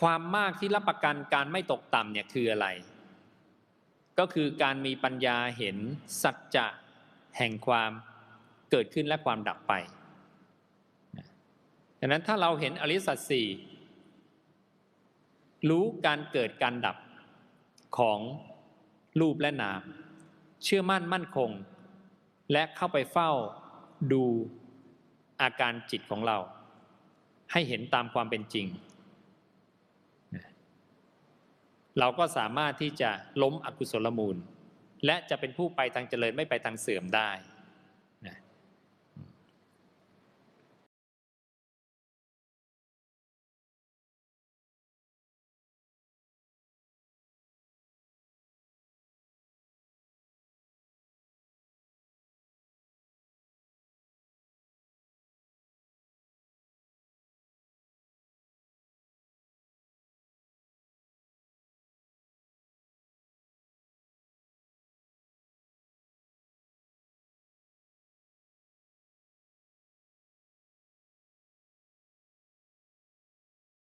ความมากที่รับประกันการไม่ตกต่ำเนี่ยคืออะไร ก็คือการมีปัญญาเห็นสัจจะแห่งความเกิดขึ้นและความดับไปดังนั้นถ้าเราเห็นอริสัจสี่รู้การเกิดการดับของรูปและนาม เชื่อมั่นมั่นคง และเข้าไปเฝ้าดูอาการจิตของเรา ให้เห็นตามความเป็นจริง เราก็สามารถที่จะล้มอกุศลมูล และจะเป็นผู้ไปทางเจริญไม่ไปทางเสื่อมได้